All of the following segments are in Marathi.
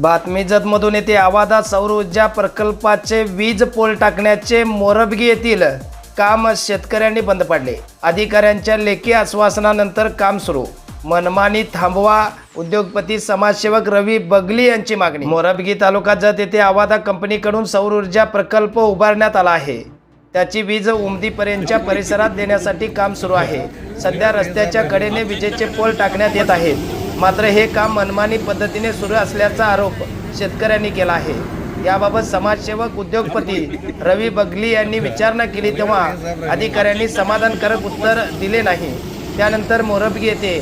बातमी जतमधून येते. आवादा सौर ऊर्जा प्रकल्पाचे वीज पोल टाकण्याचे मोरबगी येथील काम शेतकऱ्यांनी बंद पाडले. अधिकाऱ्यांच्या लेखी आश्वासनानंतर काम सुरू. मनमानी थांबवा उद्योगपती समाजसेवक रवी बगली यांची मागणी. मोरबगी तालुका जत येथे आवादा कंपनीकडून सौर ऊर्जा प्रकल्प उभारण्यात आला आहे. त्याची वीज उमदीपर्यंतच्या परिसरात देण्यासाठी काम सुरू आहे. सध्या रस्त्याच्या कडेने विजेचे पोल टाकण्यात येत आहेत. मात्र हे काम मनमानी पद्धतीने सुरू असल्याचा आरोप शेतकऱ्यांनी केला आहे. याबाबत समाजसेवक उद्योगपती रवी बगली यांनी विचारणा केली तेव्हा अधिकाऱ्यांनी समाधानकारक उत्तर दिले नाही. त्यानंतर मोरबगी येथे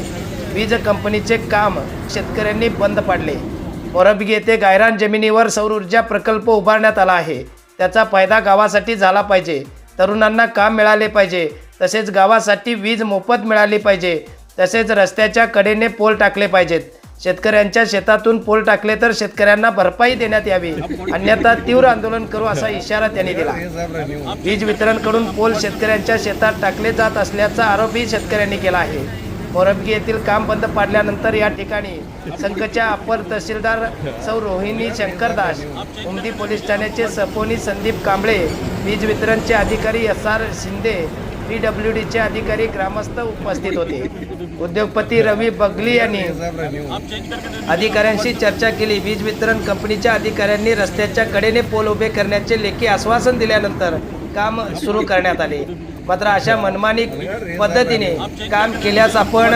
वीज कंपनीचे काम शेतकऱ्यांनी बंद पाडले. मोरबगी येथे गायरान जमिनीवर सौर ऊर्जा प्रकल्प उभारण्यात आला आहे. त्याचा फायदा गावासाठी झाला पाहिजे. तरुणांना काम मिळाले पाहिजे. तसेच गावासाठी वीज मोफत मिळाली पाहिजे. तसेच रस्त्याच्या कडेने पोल टाकले पाहिजेत. शेतकऱ्यांच्या शेतातून पोल टाकले तर शेतकऱ्यांना भरपाई देण्यात यावी. अन्यथा तीव्र आंदोलन करू असा इशारा त्यांनी दिला. वीज वितरणकडून पोल शेतकऱ्यांच्या शेतात टाकले जात असल्याचा आरोपही शेतकऱ्यांनी केला आहे. मोरबगी येथील काम बंद पाडल्यानंतर या ठिकाणी संघच्या अपर तहसीलदार सौ रोहिणी शंकरदास उमदी पोलीस ठाण्याचे सपोनी संदीप कांबळे वीज वितरणचे अधिकारी S R Shinde P W डीचे अधिकारी ग्रामस्थ उपस्थित होते. उद्योगपती रवी बगली यांनी अधिकाऱ्यांशी चर्चा केली. वीज वितरण कंपनीच्या अधिकाऱ्यांनी रस्त्याच्या कडेने पोल उभे करण्याचे लेखी आश्वासन दिल्यानंतर काम सुरू करण्यात आले. मात्र अशा मनमानी पद्धतीने काम केल्यास आपण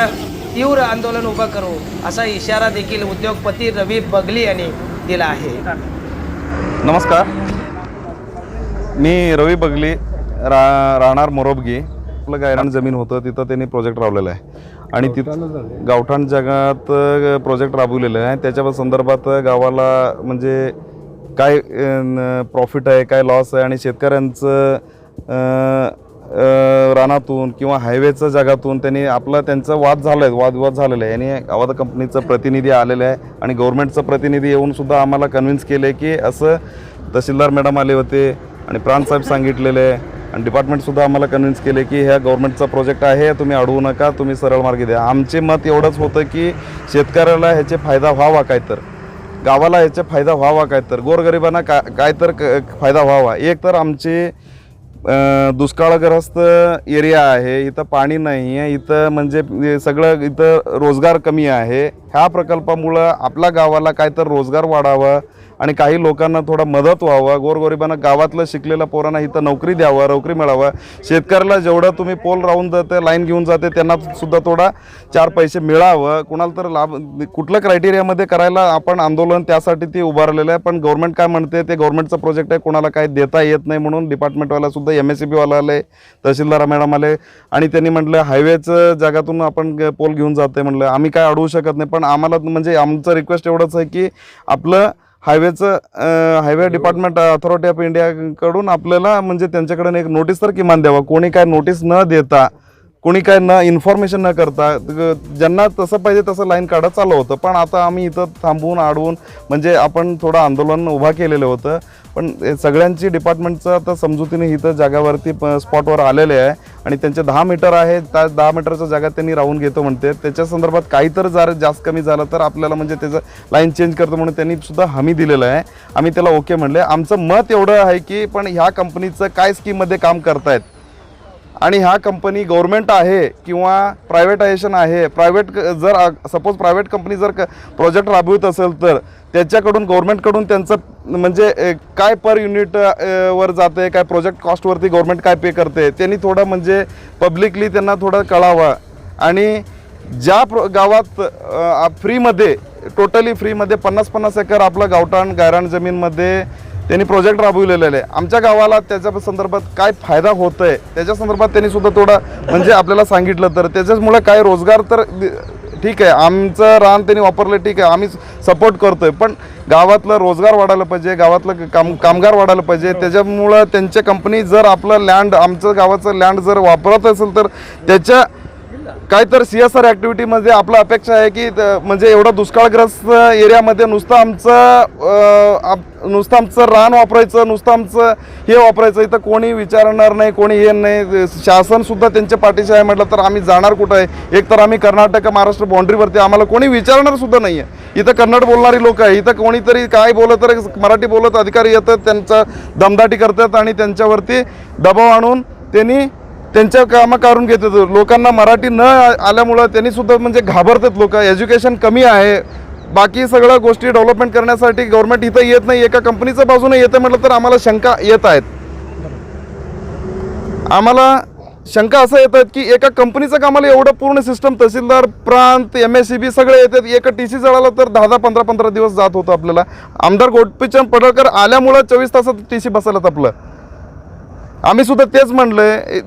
तीव्र आंदोलन उभं करू असा इशारा देखील उद्योगपती रवी बगली यांनी दिला आहे. नमस्कार. मी रवी बगली रा राहणार मोरोबगी. आपलं गायरान जमीन होतं तिथं त्यांनी प्रोजेक्ट राबवलेलं आहे. आणि तिथं गावठाण जगात प्रोजेक्ट राबवलेलं आहे. त्याच्या संदर्भात गावाला म्हणजे काय प्रॉफिट आहे काय लॉस आहे आणि शेतकऱ्यांचं रानातून किंवा हायवेचं जगातून त्यांनी आपलं त्यांचं वाद झालं आहे वादविवाद झालेलं आहे. यांनी आवादा कंपनीचं प्रतिनिधी आलेलं आहे आणि गव्हर्नमेंटचं प्रतिनिधी येऊन सुद्धा आम्हाला कन्व्हिन्स केलं आहे की असं तहसीलदार मॅडम आले होते आणि प्रांतसाहेब सांगितलेले आहे. आणि डिपार्टमेंटसुद्धा आम्हाला कन्व्हिन्स केले की ह्या गव्हर्नमेंटचा प्रोजेक्ट आहे तुम्ही अडवू नका तुम्ही सरळ मार्गी द्या. आमचे मत एवढंच होतं की शेतकऱ्याला ह्याचे फायदा व्हावा काय तर. गावाला ह्याचा फायदा व्हावा काय तर. गोरगरिबांना का काय तर क- फायदा व्हावा. एक तर आमचे दुष्काळग्रस्त एरिया आहे इथं पाणी नाही आहे इथं म्हणजे सगळं इथं रोजगार कमी आहे. ह्या प्रकल्पामुळं आपल्या गावाला काय तर रोजगार वाढावा आणि काही लोकांना थोडा मदत व्हावं गोरगरिबांना गावातलं शिकलेल्या पोरांना इथं नोकरी द्यावं नोकरी मिळावं. शेतकऱ्याला जेवढं तुम्ही पोल राहून जाते लाईन घेऊन जाते त्यांना सुद्धा थोडा चार पैसे मिळावं. कुणाला तर लाभ कुठल्या क्रायटेरियामध्ये करायला आपण आंदोलन त्यासाठी ते उभारलेलं आहे. पण गव्हर्नमेंट काय म्हणते ते गव्हर्नमेंटचं प्रोजेक्ट आहे कोणाला काय देता येत नाही म्हणून डिपार्टमेंटवाला सुद्धा एम एस सी बीवाला आले तहसीलदार मॅडम आले. आणि त्यांनी म्हटलं हायवेचं जगातून आपण पोल घेऊन जाते म्हटलं. आम्ही काय अडवू शकत नाही पण आम्हाला म्हणजे आमचं रिक्वेस्ट एवढंच आहे की आपलं हायवेचं हायवे डिपार्टमेंट अथॉरिटी ऑफ इंडियाकडून आपल्याला म्हणजे त्यांच्याकडून एक नोटीस तर किमान द्यावा. कोणी काय नोटीस न देता कोणी काय न इन्फॉर्मेशन न करता ज्यांना तसं पाहिजे तसं लाईन काढत चाललं होतं. पण आता आम्ही इथं थांबवून अडवून म्हणजे आपण थोडं आंदोलन उभा केलेलं होतं. पण सगळ्यांची डिपार्टमेंटचं आता समजुतीने इथं जागावरती प- स्पॉटवर आलेले आहे. आणि त्यांचे दहा मीटर आहे त्या दहा मीटरच्या जागा त्यांनी राहून घेतो म्हणते. त्याच्या संदर्भात काही तर जर जास्त कमी झालं तर आपल्याला म्हणजे त्याचं लाईन चेंज करतो म्हणून त्यांनी सुद्धा हमी दिलेलं आहे. आम्ही त्याला ओके म्हणले. आमचं मत एवढं आहे की पण ह्या कंपनीचं काय स्कीममध्ये काम करतायत? आणि ह्या कंपनी गव्हर्मेंट आहे किंवा प्रायव्हेटायझेशन आहे प्रायव्हेट जर सपोज प्रायव्हेट कंपनी जर प्रोजेक्ट राबवित असेल तर त्याच्याकडून गव्हर्मेंटकडून त्यांचं म्हणजे काय पर युनिट वर जाते काय प्रोजेक्ट कॉस्टवरती गव्हर्नमेंट काय पे करते त्यांनी थोडं म्हणजे पब्लिकली त्यांना थोडं कळावं. आणि ज्या प्र गावात फ्रीमध्ये टोटली फ्रीमध्ये पन्नास पन्नास एकर आपलं गावठाण गायराण जमीनमध्ये त्यांनी प्रोजेक्ट राबविलेले आहे. आमच्या गावाला त्याच्या संदर्भात काय फायदा होत आहे त्याच्या संदर्भात त्यांनी सुद्धा थोडं म्हणजे आपल्याला सांगितलं तर. त्याच्यामुळे काय रोजगार तर ठीक आहे आमचं रान त्यांनी वापरलं ठीक आहे आम्ही सपोर्ट करतोय. पण गावातलं रोजगार वाढायला पाहिजे गावातलं काम कामगार वाढायला पाहिजे त्याच्यामुळं त्यांच्या कंपनी जर आपलं लँड आमचं गावाचं लँड जर वापरत असेल तर त्याच्या काय तर सी एस आर ॲक्टिव्हिटीमध्ये आपलं अपेक्षा आहे की त- म्हणजे एवढा दुष्काळग्रस्त एरियामध्ये नुसतं आमचं आप- नुसतं आमचं रान वापरायचं नुसतं आमचं हे वापरायचं इथं कोणी विचारणार नाही कोणी हे नाही. शासनसुद्धा त्यांच्या पाठीशी आहे म्हटलं तर आम्ही जाणार कुठं आहे? एक तर आम्ही कर्नाटक महाराष्ट्र बाउंड्रीवरती आम्हाला कोणी विचारणारसुद्धा नाही आहे. इथं कन्नड बोलणारी लोक आहे. इथं कोणीतरी काय बोलत तर मराठी बोलत अधिकारी येतात त्यांचा दमदाटी करतात आणि त्यांच्यावरती दबाव आणून त्यांनी त्यांच्या कामं काढून होतो. लोकांना मराठी न आल्यामुळं त्यांनी सुद्धा म्हणजे घाबरतात लोक. एज्युकेशन कमी आहे. बाकी सगळ्या गोष्टी डेव्हलपमेंट करण्यासाठी गव्हर्नमेंट इथं येत नाही. एका कंपनीचं बाजूने येतं म्हटलं तर आम्हाला शंका येत आहेत. आम्हाला शंका असं येतात की एका कंपनीचं कामाला एवढं पूर्ण सिस्टम तहसीलदार प्रांत एम एस सी बी सगळे येतात. एका टी सी जळाला तर दहा दहा पंधरा पंधरा दिवस जात होतं आपल्याला. आमदार गोटपीचंद पडळकर आल्यामुळं चोवीस तासात टी सी बसायलात आपलं. आम्ही सुद्धा तेच म्हणलंय.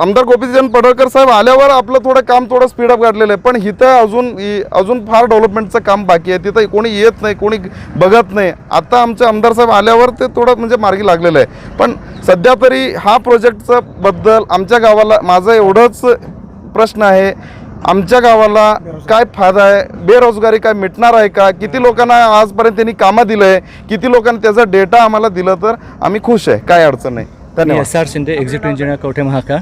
आमदार गोपीचंद पडळकर साहेब आल्यावर आपलं थोडं काम थोडं स्पीडअप काढलेलं आहे. पण इथं अजून अजून फार डेव्हलपमेंटचं काम बाकी आहे. तिथं कोणी येत नाही कोणी बघत नाही. आता आमचे आमदार साहेब आल्यावर ते थोडं म्हणजे मार्गी लागलेलं आहे. पण सध्या तरी हा प्रोजेक्टचा बद्दल आमच्या गावाला माझं एवढंच प्रश्न आहे. आमच्या गावाला काय फायदा आहे? बेरोजगारी काय मिटणार आहे का? किती लोकांना आजपर्यंत त्यांनी कामं दिलं आहे किती लोकांना त्याचा डेटा आम्हाला दिला तर आम्ही खुश आहे. काय अडचण नाही. धन्यवाद. S R Shinde executive engineer Kavathe महाका.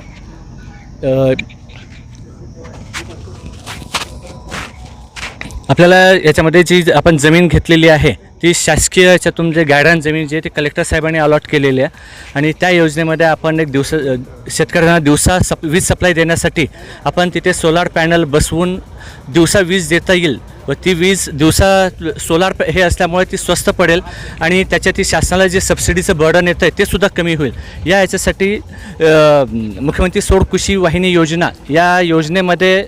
आपल्याला याच्यामध्ये जी आपण जमीन घेतलेली आहे ती शासकीय याच्यातून जे गायडन जमीन जी आहे ती कलेक्टर साहेबांनी अलॉट केलेली आहे. आणि त्या योजनेमध्ये आपण एक दिवस शेतकऱ्यांना दिवसा सप वीज सप्लाय देण्यासाठी आपण तिथे सोलार पॅनल बसवून दिवसा वीज देता येईल. व ती वीज दिवसा सोलार प- हे असल्यामुळे ती स्वस्त पडेल आणि त्याच्या ती शासनाला जे सबसिडीचं बर्डन येतं आहे ते सुद्धा कमी होईल. या याच्यासाठी मुख्यमंत्री सोड कृषी वाहिनी योजना या योजनेमध्ये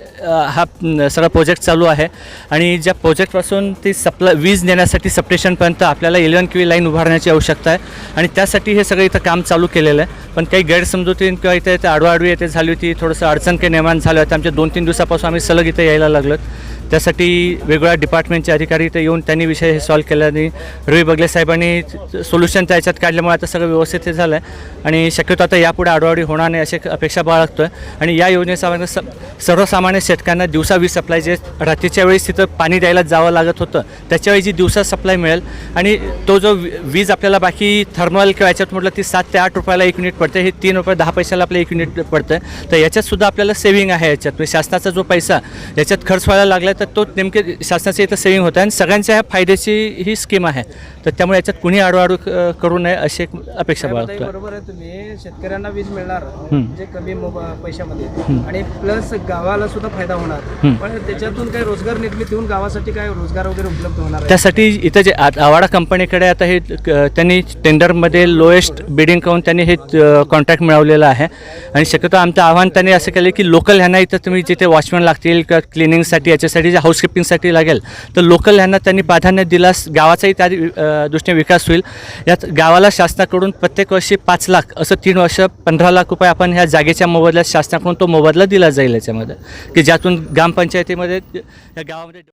हा सगळा प्रोजेक्ट चालू आहे. आणि ज्या प्रोजेक्टपासून ती सप्लाय वीज नेण्यासाठी सबस्टेशनपर्यंत आपल्याला इलेवन क्यू लाईन उभारण्याची आवश्यकता आहे. आणि त्यासाठी हे सगळं इथं काम चालू केलेलं आहे. पण काही गैरसमजुती किंवा इथे इथे आडवाआडवी येथे झाली होती थोडंसं अडचण काही निर्माण झालं होतं आमच्या दोन तीन दिवसापासून आम्ही सलग इथे यायला लागलो त्यासाठी वेगवेगळ्या डिपार्टमेंटचे अधिकारी इथे येऊन त्यांनी विषय हे सॉल्व्ह केला आणि रवी बगले साहेबांनी सोल्युशन याच्यात काढल्यामुळे आता सगळं व्यवस्थित झालं आहे आणि शक्यतो आता यापुढे आडवाडी होणार नाही अशी अपेक्षा बाळगतो आहे आणि या योजनेचा स सर्वसामान्य शेतकऱ्यांना दिवसा वीज सप्लाय जे रात्रीच्या वेळेस तिथं पाणी द्यायला जावं लागत होतं त्याच्यावेळी जी दिवसा सप्लाय मिळेल. आणि तो जो वी- वीज आपल्याला बाकी थर्मल किंवा याच्यात म्हटलं ती सात ते आठ रुपयाला एक युनिट पडते हे तीन रुपये दहा पैशाला आपलं एक युनिट पडतं तर याच्यातसुद्धा आपल्याला सेव्हिंग आहे याच्यात. म्हणजे शासनाचा जो पैसा याच्यात खर्च व्हायला लागला तर तो नेमके शासनाचं इथं सेव्हिंग होतं. आणि सगळ्यांच्या ह्या फायद्याची ही स्कीम आहे. तर त्यामुळे याच्यात कुणी आडवाडू करू नये अशी एक अपेक्षा बाळगतो बरोबर आहे तुम्ही. शेतकऱ्यांना वीज मिळणार. म्हणजे कमी पैशामध्ये. आणि प्लस गावाला सुद्धा फायदा होणार. पण त्याच्यातून काही रोजगार निर्मिती होऊन गावासाठी काय रोजगार वगैरे उपलब्ध होणार आहे? त्यासाठी इथं जे आवाडा कंपनीकडे आता हे त्यांनी टेंडरमध्ये लोएस्ट बिडिंग करून त्यांनी हे कॉन्ट्रॅक्ट मिळवलेलं आहे. आणि शक्यतो आमचं आव्हान त्यांनी असं केलं की लोकल ह्यांना इथं तुम्ही जिथे वॉचमॅन लागतील किंवा क्लिनिंगसाठी याच्यासाठी जे हाऊसकीपिंगसाठी लागेल तर लोकल ह्यांना त्यांनी प्राधान्य दिलास गावाचाही त्या दृष्टीने विकास होईल. यात गावाला शासनाकडून प्रत्येक वर्षी पाच लाख असं तीन वर्ष पंधरा लाख रुपये आपण ह्या जागेच्या मोबदल्यात शासनाकडून तो मोबदला दिला जाईल याच्यामध्ये. की ज्यातून ग्रामपंचायतीमध्ये या गावामध्ये